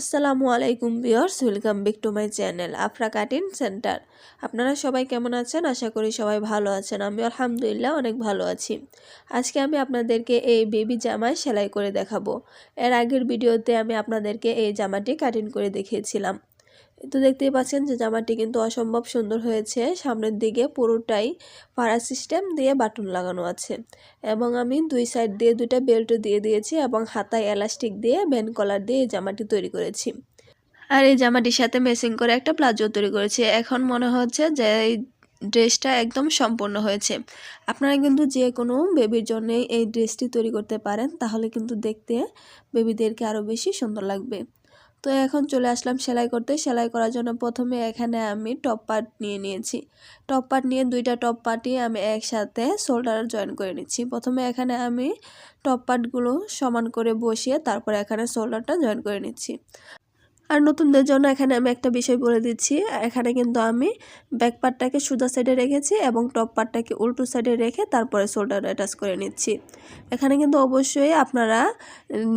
আসসালামু আলাইকুম viewers, welcome back to my channel Afra cutting centre. আপনারা সবাই কেমন আছেন? আশা করি সবাই ভালো আছেন। আমি আলহামদুলিল্লাহ অনেক ভালো আছি। আজকে আমি আপনাদেরকে এই বেবি জামায় সেলাই করে দেখাবো। এর আগের ভিডিওতে আমি আপনাদেরকে এই জামাটি কাটিং করে দেখিয়েছিলাম। তো দেখতেই পাচ্ছেন যে জামাটি কিন্তু অসম্ভব সুন্দর হয়েছে। সামনের দিকে পুরোটাই পাড়া সিস্টেম দিয়ে বাটন লাগানো আছে এবং আমি দুই সাইড দিয়ে দুইটা বেল্ট দিয়ে দিয়েছি এবং হাতায় এলাস্টিক দিয়ে ভ্যান কলার দিয়ে এই জামাটি তৈরি করেছি। আর এই জামাটির সাথে মেসিং করে একটা প্লাজো তৈরি করেছি। এখন মনে হচ্ছে যে এই ড্রেসটা একদম সম্পূর্ণ হয়েছে। আপনারা কিন্তু যে কোনো বেবির জন্য এই ড্রেসটি তৈরি করতে পারেন, তাহলে কিন্তু দেখতে বেবিদেরকে আরও বেশি সুন্দর লাগবে। তো এখন চলে আসলাম সেলাই করতে। সেলাই করার জন্য প্রথমে এখানে আমি টপ পার্ট নিয়ে নিয়েছি। টপ পার্ট নিয়ে দুইটা টপ পার্টই আমি একসাথে শোল্ডার জয়েন করে নিচ্ছি। প্রথমে এখানে আমি টপ পার্টগুলো সমান করে বসিয়ে তারপরে এখানে শোল্ডারটা জয়েন করে নিচ্ছি। আর নতুনদের জন্য এখানে আমি একটা বিষয় বলে দিচ্ছি। এখানে কিন্তু আমি ব্যাক পার্টটাকে সুদা সাইডে রেখেছি এবং টপ পার্টটাকে উল্টো সাইডে রেখে তারপরে শোল্ডার অ্যাটাচ করে নিচ্ছি। এখানে কিন্তু অবশ্যই আপনারা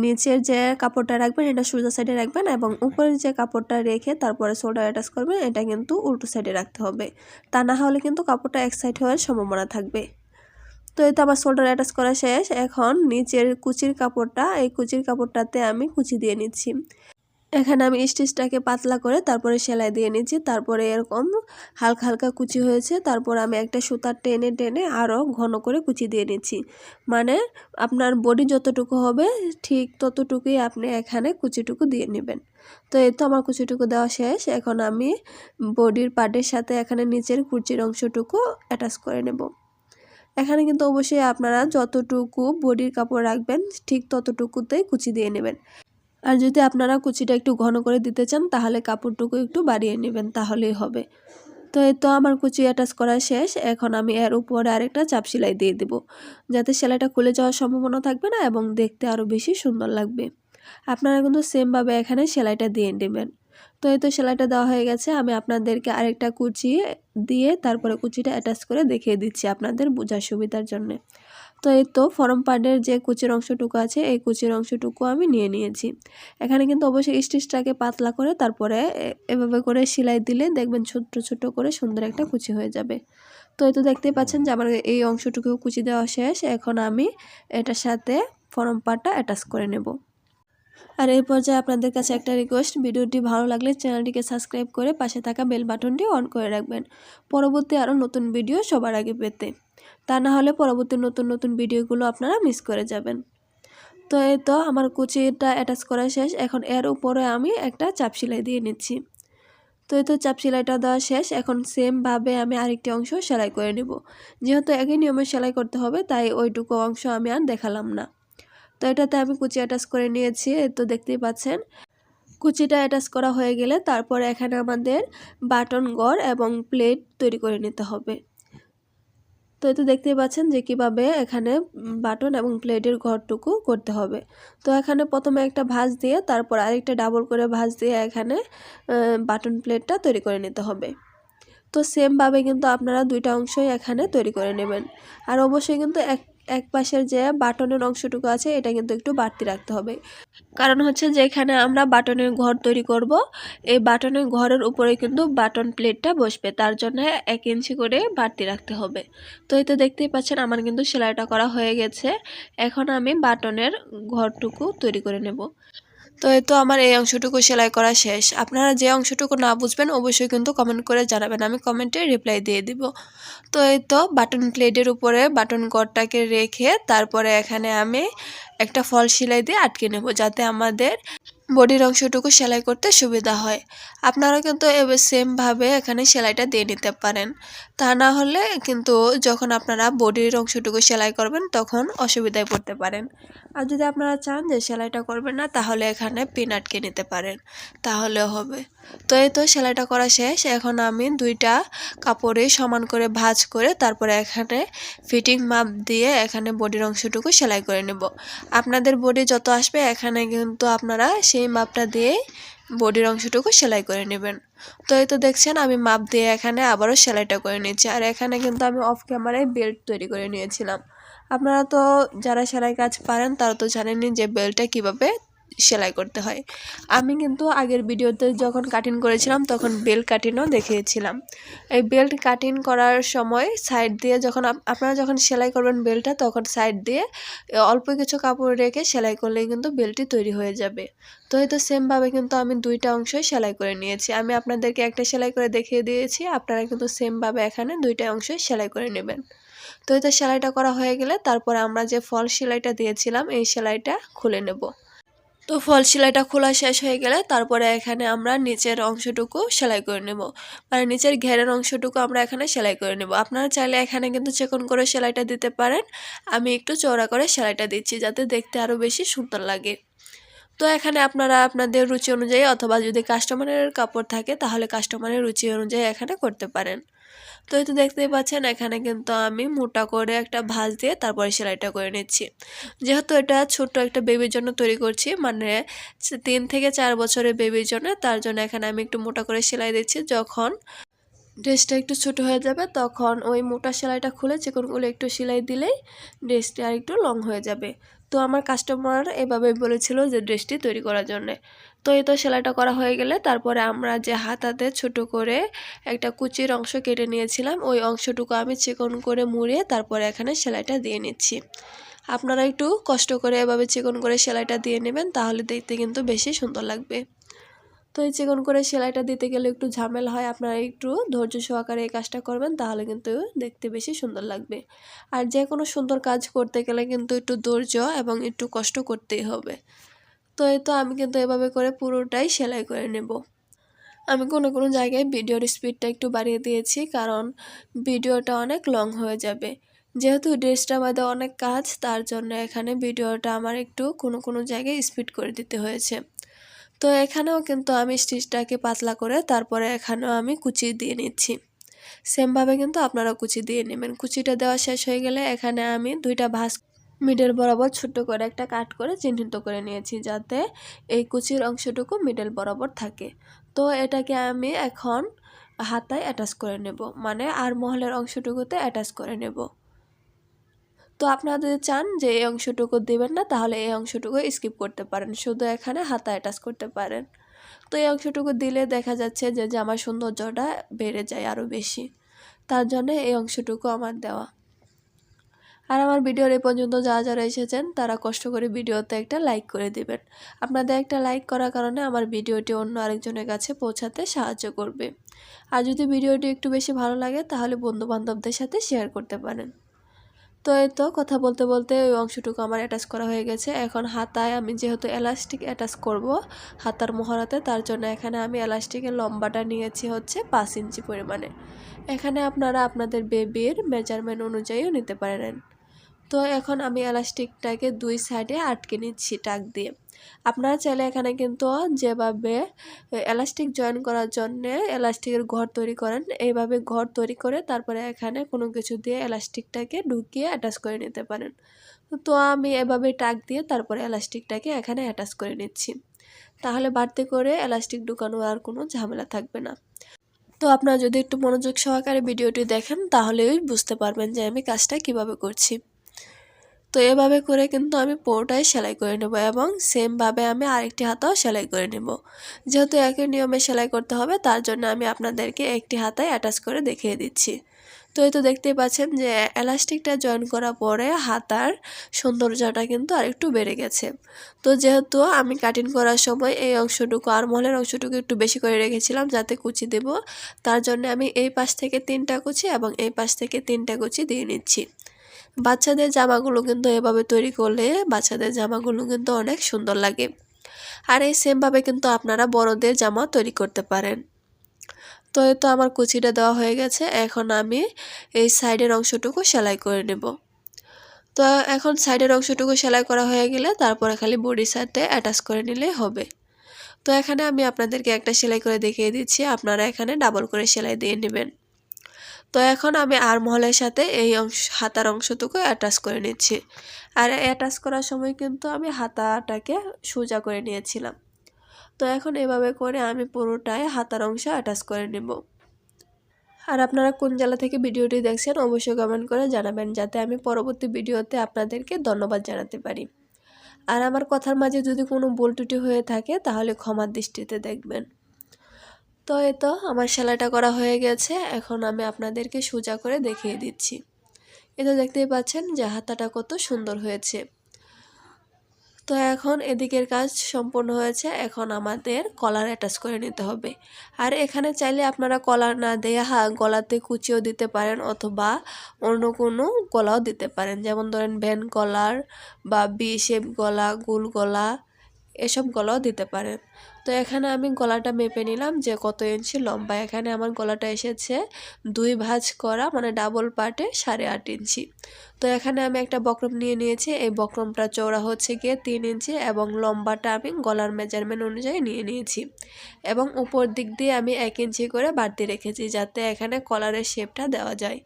নিচের যে কাপড়টা রাখবেন এটা সুদা সাইডে রাখবেন এবং উপরের যে কাপড়টা রেখে তারপরে শোল্ডার অ্যাটাচ করবেন এটা কিন্তু উল্টো সাইডে রাখতে হবে। তা না হলে কিন্তু কাপড়টা এক সাইড হওয়ার সম্ভাবনা থাকবে। তো এই আমার শোল্ডার অ্যাটাচ করা শেষ। এখন নিচের কুচির কাপড়টা, এই কুচির কাপড়টাতে আমি কুচি দিয়ে নিচ্ছি। এখানে আমি স্টিচটাকে পাতলা করে তারপরে সেলাই দিয়ে নিচ্ছি। তারপরে এরকম হালকা হালকা কুচি হয়েছে। তারপর আমি একটা সুতার টেনে টেনে আরও ঘন করে কুচি দিয়ে নিচ্ছি। মানে আপনার বডি যতটুকু হবে ঠিক ততটুকুই আপনি এখানে কুচিটুকু দিয়ে নেবেন। তো এই তো আমার কুচিটুকু দেওয়া শেষ। এখন আমি বডির পার্টের সাথে এখানে নিচের কুচির অংশটুকু অ্যাটাচ করে নেব। এখানে কিন্তু অবশ্যই আপনারা যতটুকু বডির কাপড় রাখবেন ঠিক ততটুকুতেই কুচি দিয়ে নেবেন। আর যদি আপনারা কুচিটা একটু ঘন করে দিতে চান, তাহলে কাপড়টুকু একটু বাড়িয়ে নেবেন, তাহলেই হবে। তো এই তো আমার কুচি অ্যাটাচ করা শেষ। এখন আমি এর উপরে আরেকটা চাপ সেলাই দিয়ে দেবো, যাতে সেলাইটা খুলে যাওয়ার সম্ভাবনা থাকবে না এবং দেখতে আরও বেশি সুন্দর লাগবে। আপনারা কিন্তু সেমভাবে এখানে সেলাইটা দিয়ে নেবেন। তো এই তো সেলাইটা দেওয়া হয়ে গেছে। আমি আপনাদেরকে আরেকটা কুচি দিয়ে তারপরে কুচিটা অ্যাটাচ করে দেখিয়ে দিচ্ছি আপনাদের বোঝার সুবিধার জন্যে। তো এই তো ফরম পার্টের যে কুচির অংশটুকু আছে, এই কুচির অংশটুকু আমি নিয়ে নিয়েছি। এখানে কিন্তু অবশ্যই স্টিচটাকে পাতলা করে তারপরে এভাবে করে সেলাই দিলে দেখবেন ছোট্ট ছোট করে সুন্দর একটা কুচি হয়ে যাবে। তো এই তো দেখতেই পাচ্ছেন যে আমার এই অংশটুকু কুচি দেওয়া শেষ। এখন আমি এটার সাথে ফরম পার্টটা অ্যাটাচ করে নেব। আর এই পর্যায়ে আপনাদের কাছে একটা রিকোয়েস্ট, ভিডিওটি ভালো লাগলে চ্যানেলটিকে সাবস্ক্রাইব করে পাশে থাকা বেল বাটনটি অন করে রাখবেন। পরবর্তী আরও নতুন ভিডিও সবার আগে পেতে। তা না হলে পরবর্তী নতুন নতুন ভিডিওগুলো আপনারা মিস করে যাবেন। তো এই তো আমার কুচিটা অ্যাটাচ করা শেষ। এখন এর উপরে আমি একটা চাপ সেলাই দিয়ে নিচ্ছি। তো এই তো চাপ সেলাইটা দেওয়া শেষ। এখন সেমভাবে আমি আরেকটি অংশ সেলাই করে নিব। যেহেতু একই নিয়মে সেলাই করতে হবে, তাই ওইটুকু অংশ আমি আর দেখালাম না। তো এটাতে আমি কুচি অ্যাটাচ করে নিয়েছি তো দেখতেই পাচ্ছেন। কুচিটা অ্যাটাচ করা হয়ে গেলে তারপর এখানে আমাদের বাটন গড় এবং প্লেট তৈরি করে নিতে হবে। তো এতে দেখতেই পাচ্ছেন যে কীভাবে এখানে বাটন এবং প্লেটের ঘরটুকু করতে হবে। তো এখানে প্রথমে একটা ভাঁজ দিয়ে, তারপর আরেকটা ডাবল করে ভাঁজ দিয়ে এখানে বাটন প্লেটটা তৈরি করে নিতে হবে। তো সেমভাবে কিন্তু আপনারা দুইটা অংশই এখানে তৈরি করে নেবেন। আর অবশ্যই কিন্তু এক এক পাশের যে বাটনের অংশটুকু আছে, এটা কিন্তু একটু বাড়তি রাখতে হবে। কারণ হচ্ছে যে এখানে আমরা বাটনের ঘর তৈরি করব, এই বাটনের ঘরের উপরে কিন্তু বাটন প্লেটটা বসবে। তার জন্য এক ইঞ্চি করে বাড়তি রাখতে হবে। তো এই তো দেখতেই পাচ্ছেন, আমার কিন্তু সেলাইটা করা হয়ে গেছে। এখন আমি বাটনের ঘরটুকু তৈরি করে নেব। তো এই তো আমার এই অংশটুকু সেলাই করা শেষ। আপনারা যে অংশটুকু না বুঝবেন, অবশ্যই কিন্তু কমেন্ট করে জানাবেন। আমি কমেন্টে রিপ্লাই দিয়ে দিব। তো এই তো বাটন প্লেটের উপরে বাটন গড়টাকে রেখে তারপরে এখানে আমি একটা ফল সেলাই দিয়ে আটকে নেব, যাতে আমাদের বডির অংশটুকু সেলাই করতে সুবিধা হয়। আপনারা কিন্তু সেমভাবে এখানে সেলাইটা দিয়ে নিতে পারেন। তা না হলে কিন্তু যখন আপনারা বডির অংশটুকু সেলাই করবেন, তখন অসুবিধায় পড়তে পারেন। আর যদি আপনারা চান যে সেলাইটা করবেন না, তাহলে এখানে পিন আটকে নিতে পারেন। তাহলেও হবে। তো এই তো সেলাইটা করা শেষ। এখন আমি দুইটা কাপড়ে সমান করে ভাজ করে তারপরে এখানে ফিটিং মাপ দিয়ে এখানে বডির অংশটুকু সেলাই করে নেব। আপনাদের বডি যত আসবে, এখানে কিন্তু আপনারা সেই মাপটা দিয়ে বডির অংশটুকু সেলাই করে নেবেন। তো এই তো দেখছেন, আমি মাপ দিয়ে এখানে আবারও সেলাইটা করে নিয়েছি আর এখানে কিন্তু আমি অফ ক্যামেরায় বেল্ট তৈরি করে নিয়েছিলাম। আপনারা তো যারা সেলাই কাজ পারেন, তারা তো জানেনই যে বেল্টটা কীভাবে সেলাই করতে হয়। আমি কিন্তু আগের ভিডিওতে যখন কাটিং করেছিলাম, তখন বেল্ট কাটিংও দেখিয়েছিলাম। এই বেল্ট কাটিং করার সময় সাইড দিয়ে যখন আপ- আপনারা যখন সেলাই করবেন বেল্টটা তখন সাইড দিয়ে অল্প কিছু কাপড় রেখে সেলাই করলেই কিন্তু বেল্টটি তৈরি হয়ে যাবে। তো এই তো সেমভাবে কিন্তু আমি দুইটা অংশই সেলাই করে নিয়েছি। আমি আপনাদেরকে একটা সেলাই করে দেখিয়ে দিয়েছি, আপনারা কিন্তু সেমভাবে এখানে দুইটা অংশই সেলাই করে নেবেন। তো এই সেলাইটা করা হয়ে গেলে, তারপরে আমরা যে ফল সেলাইটা দিয়েছিলাম, এই সেলাইটা খুলে নেব। তো ফল সেলাইটা খোলা শেষ হয়ে গেলে তারপরে এখানে আমরা নিচের অংশটুকু সেলাই করে নেব। মানে নিচের ঘেরের অংশটুকু আমরা এখানে সেলাই করে নেব। আপনারা চাইলে এখানে কিন্তু চেকন করে সেলাইটা দিতে পারেন। আমি একটু চওড়া করে সেলাইটা দিচ্ছি যাতে দেখতে আরও বেশি সুন্দর লাগে। তো এখানে আপনারা আপনাদের রুচি অনুযায়ী অথবা যদি কাস্টমারের কাপড় থাকে তাহলে কাস্টমারের রুচি অনুযায়ী এখানে করতে পারেন। তো এই তো দেখতেই পাচ্ছেন, এখানে কিন্তু আমি মোটা করে একটা ভাঁজ দিয়ে তারপরে সেলাইটা করে নিচ্ছি। যেহেতু এটা ছোট একটা বেবির জন্য তৈরি করছি মানে তিন থেকে চার বছরের বেবির জন্য, তার জন্য এখানে আমি একটু মোটা করে সেলাই দিচ্ছি। যখন ড্রেসটা একটু ছোট হয়ে যাবে, তখন ওই মোটা সেলাইটা খুলে চিকনগুলো একটু সেলাই দিলেই ড্রেসটা আর একটু লং হয়ে যাবে। তো আমার কাস্টমার এভাবে বলেছিল যে ড্রেসটি তৈরি করার জন্যে। তো এই তো সেলাইটা করা হয়ে গেলে তারপরে আমরা যে হাতাতে ছোট করে একটা কুচির অংশ কেটে নিয়েছিলাম, ওই অংশটুকু আমি চিকন করে মুড়িয়ে তারপরে এখানে সেলাইটা দিয়ে নিচ্ছি। আপনারা একটু কষ্ট করে এভাবে চিকন করে সেলাইটা দিয়ে নেবেন, তাহলে দেখতে কিন্তু বেশি সুন্দর লাগবে। তো এই চিকন করে সেলাইটা দিতে গেলে একটু ঝামেলা হয়, আপনারা একটু ধৈর্য সহকারে এই কাজটা করবেন, তাহলে কিন্তু দেখতে বেশি সুন্দর লাগবে। আর যে কোনো সুন্দর কাজ করতে গেলে কিন্তু একটু ধৈর্য এবং একটু কষ্ট করতেই হবে। তো এই তো আমি কিন্তু এভাবে করে পুরোটাই সেলাই করে নেব। আমি কোনো কোনো জায়গায় ভিডিওর স্পিডটা একটু বাড়িয়ে দিয়েছি কারণ ভিডিওটা অনেক লং হয়ে যাবে। যেহেতু ড্রেসটা বাদে অনেক কাজ, তার জন্য এখানে ভিডিওটা আমার একটু কোনো কোনো জায়গায় স্পিড করে দিতে হয়েছে। তো এখানেও কিন্তু আমি স্টিচটাকে পাতলা করে তারপরে এখানেও আমি কুচি দিয়ে নিচ্ছি। সেমভাবে কিন্তু আপনারা কুচি দিয়ে নেবেন। কুচিটা দেওয়া শেষ হয়ে গেলে এখানে আমি দুইটা ভাঁজ মিডল বরাবর ছোট্ট করে একটা কাট করে চিহ্নিত করে নিয়েছি যাতে এই কুচির অংশটুকু মিডল বরাবর থাকে। তো এটাকে আমি এখন হাতায় অ্যাটাচ করে নেব। মানে আর মহলের অংশটুকুতে অ্যাটাচ করে নেব। তো আপনারা যদি চান যে এই অংশটুকু দেবেন না, তাহলে এই অংশটুকু স্কিপ করতে পারেন। শুধু এখানে হাতা অ্যাটাচ করতে পারেন। তো এই অংশটুকু দিলে দেখা যাচ্ছে যে জামার সৌন্দর্যটা বেড়ে যায় আরও বেশি। তার জন্য এই অংশটুকু আমার দেওয়া। আর আমার ভিডিওর এই পর্যন্ত যারা যারা এসেছেন তারা কষ্ট করে ভিডিওতে একটা লাইক করে দিবেন। আপনাদের একটা লাইক করার কারণে আমার ভিডিওটি অন্য আরেকজনের কাছে পৌঁছাতে সাহায্য করবে। আর যদি ভিডিওটি একটু বেশি ভালো লাগে, তাহলে বন্ধু বান্ধবদের সাথে শেয়ার করতে পারেন। তো এই তো, কথা বলতে বলতে ওই অংশটুকু আমার অ্যাটাচ করা হয়ে গেছে। এখন হাতায় আমি যেহেতু এলাস্টিক অ্যাটাচ করব, হাতার মোহরাতে তার জন্য এখানে আমি এলাস্টিকের লম্বাটা নিয়েছি হচ্ছে পাঁচ ইঞ্চি পরিমাণে। এখানে আপনারা আপনাদের বেবির মেজারমেন্ট অনুযায়ীও নিতে পারেন। তো এখন আমি এলাস্টিকটাকে দুই সাইডে আটকে নিচ্ছি টাক দিয়ে। আপনারা চাইলে এখানে কিন্তু যেভাবে এলাস্টিক জয়েন করার জন্য এলাস্টিকের ঘর তৈরি করেন, এইভাবে ঘর তৈরি করে তারপরে এখানে কোনো কিছু দিয়ে এলাস্টিকটাকে ঢুকিয়ে অ্যাটাচ করে নিতে পারেন। তো আমি এভাবে টাক দিয়ে তারপরে এলাস্টিকটাকে এখানে অ্যাটাচ করে নিচ্ছি। তাহলে বাড়তি করে এলাস্টিক ঢুকানোর আর কোনো ঝামেলা থাকবে না। তো আপনারা যদি একটু মনোযোগ সহকারে ভিডিওটি দেখেন, তাহলেই বুঝতে পারবেন যে আমি কাজটা কীভাবে করছি। তো এভাবে করে কিন্তু আমি পুরোটাই সেলাই করে নেব এবং সেমভাবে আমি আরেকটি হাতাও সেলাই করে নেব। যেহেতু একই নিয়মে সেলাই করতে হবে, তার জন্য আমি আপনাদেরকে একটি হাতায় অ্যাটাচ করে দেখিয়ে দিচ্ছি। তো এই তো দেখতেই পাচ্ছেন যে এলাস্টিকটা জয়েন করার পরে হাতার সৌন্দর্যটা কিন্তু আরেকটু বেড়ে গেছে। তো যেহেতু আমি কাটিং করার সময় এই অংশটুকু আর মহলের অংশটুকু একটু বেশি করে রেখেছিলাম, যাতে কুচি দেব, তার জন্য আমি এই পাশ থেকে তিনটা কুচি এবং এই পাশ থেকে তিনটা কুচি দিয়ে নিচ্ছি। বাচ্চাদের জামাগুলো কিন্তু এভাবে তৈরি করলে বাচ্চাদের জামাগুলো কিন্তু অনেক সুন্দর লাগে। আর এই সেমভাবে কিন্তু আপনারা বড়দের জামা তৈরি করতে পারেন। তো এই তো আমার কুচিটা দেওয়া হয়ে গেছে, এখন আমি এই সাইডের অংশটুকু সেলাই করে নেব। তো এখন সাইডের অংশটুকু সেলাই করা হয়ে গেলে তারপরে খালি বডি সাইডে অ্যাটাচ করে নিলেই হবে। তো এখানে আমি আপনাদেরকে একটা সেলাই করে দেখিয়ে দিচ্ছি, আপনারা এখানে ডাবল করে সেলাই দিয়ে নেবেন। তো এখন আমি আর মহলের সাথে এই অংশ, হাতার অংশটুকু অ্যাটাচ করে নিচ্ছি। আর অ্যাটাচ করার সময় কিন্তু আমি হাতাটাকে সোজা করে নিয়েছিলাম। তো এখন এভাবে করে আমি পুরোটাই হাতার অংশ অ্যাটাচ করে নেব। আর আপনারা কোন জেলা থেকে ভিডিওটি দেখছেন অবশ্যই কমেন্ট করে জানাবেন, যাতে আমি পরবর্তী ভিডিওতে আপনাদেরকে ধন্যবাদ জানাতে পারি। আর আমার কথার মাঝে যদি কোনো ভুল ত্রুটি হয়ে থাকে, তাহলে ক্ষমার দৃষ্টিতে দেখবেন। তো এই তো আমার সেলাইটা করা হয়ে গেছে। এখন আমি আপনাদেরকে সোজা করে দেখিয়ে দিচ্ছি। এ তো দেখতেই পাচ্ছেন যে হাতাটা কত সুন্দর হয়েছে। তো এখন এদিকের কাজ সম্পূর্ণ হয়েছে। এখন আমাদের কলার অ্যাটাচ করে নিতে হবে। আর এখানে চাইলে আপনারা কলার না দিয়ে হা, গলাতে কুচিও দিতে পারেন অথবা অন্য কোনো গলাও দিতে পারেন। যেমন ধরেন ভ্যান কলার বা বি শেপ গলা, গোল গলা এসব গলাও দিতে পারেন তো এখানে আমি গলাটা মেপে নিলাম যে কত ইঞ্চি লম্বা। এখানে আমার গলাটা এসেছে দুই ভাঁজ করা মানে ডাবল পার্টে সাড়ে আট ইঞ্চি। তো এখানে আমি একটা বক্রম নিয়ে নিয়েছি। এই বক্রমটা চওড়া হচ্ছে গিয়ে তিন ইঞ্চি এবং লম্বাটা আমি গলার মেজারমেন্ট অনুযায়ী নিয়ে নিয়েছি। এবং উপর দিক দিয়ে আমি এক ইঞ্চি করে বাড়তি রেখেছি যাতে এখানে কলারের শেপটা দেওয়া যায়।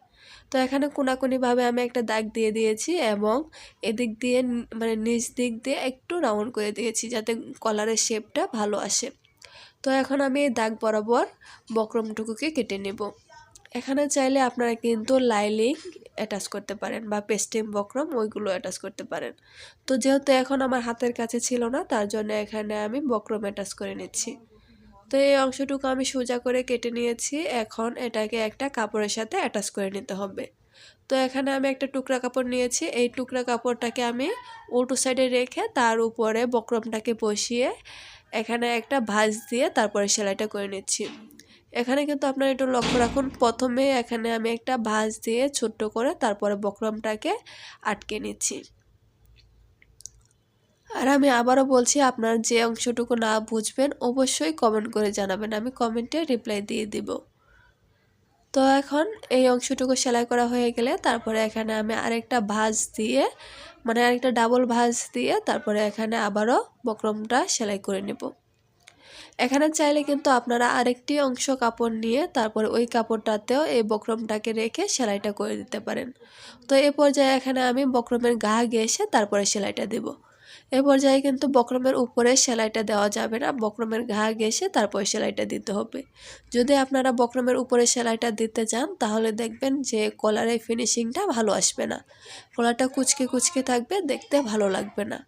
তো এখানে কোনাকুনিভাবে আমি একটা দাগ দিয়ে দিয়েছি এবং এদিক দিয়ে মানে নিচ দিক দিয়ে একটু রাউন্ড করে দিয়েছি যাতে কলারের শেপটা ভালো আসে। তো এখন আমি এই দাগ বরাবর বক্রমটুকুকে কেটে নেব। এখানে চাইলে আপনারা কিন্তু লাইলিং অ্যাটাচ করতে পারেন বা পেস্টিম বক্রম ওইগুলো অ্যাটাচ করতে পারেন। তো যেহেতু এখন আমার হাতের কাছে ছিল না, তার জন্য এখানে আমি বক্রম অ্যাটাচ করে নিচ্ছি। তো এই অংশটুকু আমি সোজা করে কেটে নিয়েছি। এখন এটাকে একটা কাপড়ের সাথে অ্যাটাচ করে নিতে হবে। তো এখানে আমি একটা টুকরা কাপড় নিয়েছি। এই টুকরা কাপড়টাকে আমি উল্টো সাইডে রেখে তার উপরে বক্রমটাকে বসিয়ে এখানে একটা ভাঁজ দিয়ে তারপরে সেলাইটা করে নিচ্ছি। এখানে কিন্তু আপনার একটু লক্ষ্য রাখুন, প্রথমে এখানে আমি একটা ভাঁজ দিয়ে ছোট্ট করে তারপরে বক্রমটাকে আটকে নিচ্ছি। আর আমি আবারও বলছি, আপনার যে অংশটুকু না বুঝবেন, অবশ্যই কমেন্ট করে জানাবেন। আমি কমেন্টে রিপ্লাই দিয়ে দিব। তো এখন এই অংশটুকু সেলাই করা হয়ে গেলে তারপরে এখানে আমি আরেকটা ভাঁজ দিয়ে মানে আরেকটা ডাবল ভাঁজ দিয়ে তারপরে এখানে আবারও বক্রমটা সেলাই করে নেব। এখানে চাইলে কিন্তু আপনারা আরেকটি অংশ কাপড় নিয়ে তারপরে ওই কাপড়টাতেও এই বক্রমটাকে রেখে সেলাইটা করে দিতে পারেন। তো এ পর্যায়ে এখানে আমি বক্রমের গা ঘেসে তারপরে সেলাইটা দেবো। এ পর্যায়ে কিন্তু বক্রমের উপরে সেলাইটা দেওয়া যাবে না। বক্রমের ঘা ঘেসে তারপর সেলাইটা দিতে হবে। যদি আপনারা বক্রমের উপরে সেলাইটা দিতে চান, তাহলে দেখবেন যে কলারের ফিনিশিংটা ভালো আসবে না। কলারটা কুচকে কুচকে থাকবে, দেখতে ভালো লাগবে না।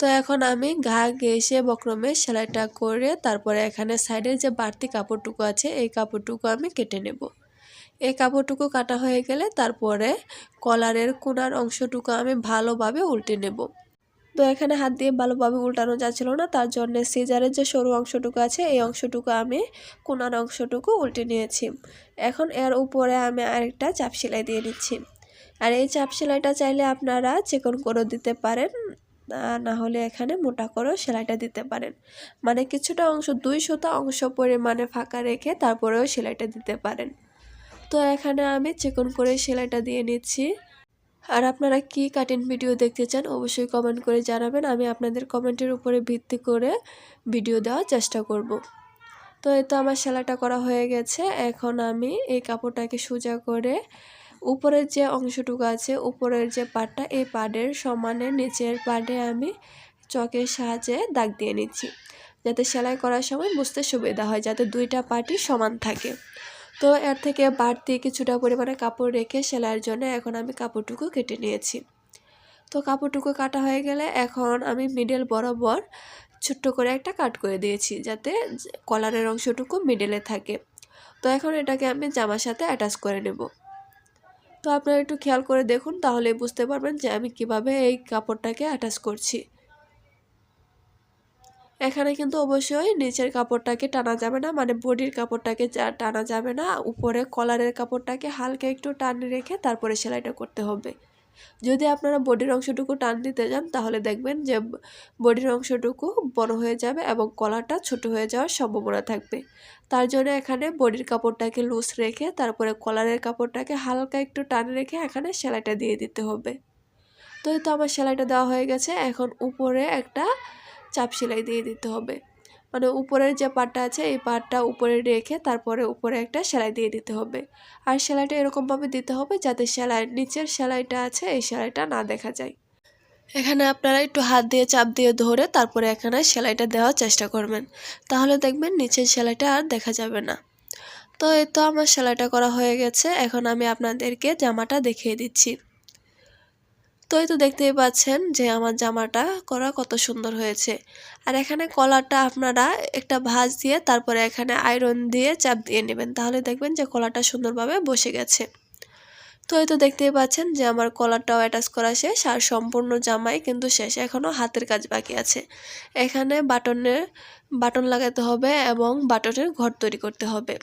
তো এখন আমি ঘা ঘেসে বক্রমে সেলাইটা করে তারপরে এখানে সাইডের যে বাড়তি কাপড়টুকু আছে, এই কাপড়টুকু আমি কেটে নেব। এই কাপড়টুকু কাটা হয়ে গেলে তারপরে কলারের কোনার অংশটুকু আমি ভালোভাবে উল্টে নেব। তো এখানে হাত দিয়ে ভালোভাবে উল্টানো যাচ্ছিল না, তার জন্য সিজারের যে সরু অংশটুকু আছে, এই অংশটুকু আমি কোনার অংশটুকু উল্টে নিয়েছি। এখন এর উপরে আমি আরেকটা চাপ সেলাই দিয়ে নিচ্ছি। আর এই চাপ সেলাইটা চাইলে আপনারা চিকন করে দিতে পারেন না হলে এখানে মোটা করেও সেলাইটা দিতে পারেন। মানে কিছুটা অংশ, দুই শতা অংশ পরিমাণে ফাঁকা রেখে তারপরেও সেলাইটা দিতে পারেন। তো এখানে আমি চিকন করে সেলাইটা দিয়ে নিচ্ছি। আর আপনারা কি কাটিং ভিডিও দেখতে চান, অবশ্যই কমেন্ট করে জানাবেন। আমি আপনাদের কমেন্টের উপরে ভিত্তি করে ভিডিও দেওয়ার চেষ্টা করব। তো এই তো আমার সেলাইটা করা হয়ে গেছে। এখন আমি এই কাপড়টাকে সোজা করে উপরের যে অংশটুকু আছে, উপরের যে পাটটা, এই পাড়ের সমানে নিচের পাড়ে আমি চকের সাহায্যে দাগ দিয়ে নিচ্ছি। যাতে সেলাই করার সময় বুঝতে সুবিধা হয়, যাতে দুইটা পার্টই সমান থাকে। তো এর থেকে বাড়তি কিছুটা পরিমাণে কাপড় রেখে সেলাইয়ের জন্য এখন আমি কাপড়টুকু কেটে নিয়েছি। তো কাপড়টুকু কাটা হয়ে গেলে এখন আমি মিডল বরাবর ছোট্ট করে একটা কাট করে দিয়েছি যাতে কলারের অংশটুকু মিডলে থাকে। তো এখন এটাকে আমি জামার সাথে অ্যাটাচ করে নেব। তো আপনারা একটু খেয়াল করে দেখুন, তাহলে বুঝতে পারবেন যে আমি কীভাবে এই কাপড়টাকে অ্যাটাচ করছি। এখানে কিন্তু অবশ্যই নিচের কাপড়টাকে টানা যাবে না মানে বডির কাপড়টাকে টানা যাবে না, উপরে কলারের কাপড়টাকে হালকা একটু টান রেখে তারপরে সেলাইটা করতে হবে। যদি আপনারা বডির অংশটুকু টান দিতে যান, তাহলে দেখবেন যে বডির অংশটুকু বড় হয়ে যাবে এবং কলারটা ছোট হয়ে যাওয়ার সম্ভাবনা থাকবে। তার জন্য এখানে বডির কাপড়টাকে লুজ রেখে তারপরে কলারের কাপড়টাকে হালকা একটু টান রেখে এখানে সেলাইটা দিয়ে দিতে হবে। তো তো আমার সেলাইটা দেওয়া হয়ে গেছে। এখন উপরে একটা চাপ সেলাই দিয়ে দিতে হবে। মানে উপরের যে পাটটা আছে, এই পাটটা উপরে রেখে তারপরে উপরে একটা সেলাই দিয়ে দিতে হবে। আর সেলাইটা এরকমভাবে দিতে হবে যাতে সেলাই, নিচের সেলাইটা আছে, এই সেলাইটা না দেখা যায়। এখানে আপনারা একটু হাত দিয়ে চাপ দিয়ে ধরে তারপরে এখানে সেলাইটা দেওয়ার চেষ্টা করবেন। তাহলে দেখবেন নিচের সেলাইটা আর দেখা যাবে না। তো এই তো আমার সেলাইটা করা হয়ে গেছে। এখন আমি আপনাদেরকে জামাটা দেখিয়ে দিচ্ছি। তো এই তো দেখতেই পাচ্ছেন যে আমার জামাটা করা কত সুন্দর হয়েছে। আর এখানে কলারটা আপনারা একটা ভাঁজ দিয়ে, তারপরে এখানে আয়রন দিয়ে চাপ দিয়ে নেবেন। তাহলে দেখবেন যে কলারটা সুন্দরভাবে বসে গেছে। তো এই তো দেখতেই পাচ্ছেন যে আমার কলারটাও অ্যাটাচ করা শেষ আর সম্পূর্ণ জামাই কিন্তু শেষ। এখনও হাতের কাজ বাকি আছে। এখানে বাটনের, বাটন লাগাতে হবে এবং বাটনের ঘর তৈরি করতে হবে।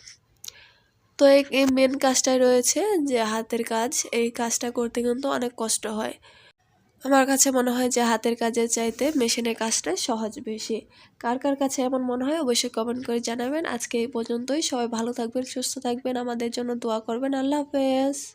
তো এই মেন কাজটাই রয়েছে যে হাতের কাজ, এই কাজটা করতে কিন্তু অনেক কষ্ট হয়। আমার কাছে মনে হয় যে হাতের কাজের চাইতে মেশিনের কাজটা সহজ বেশি। কার কার কাছে এমন মনে হয় অবশ্যই কমেন্ট করে জানাবেন। আজকে এই পর্যন্তই। সবাই ভালো থাকবেন, সুস্থ থাকবেন। আমাদের জন্য দোয়া করবেন। আল্লাহ হাফেজ।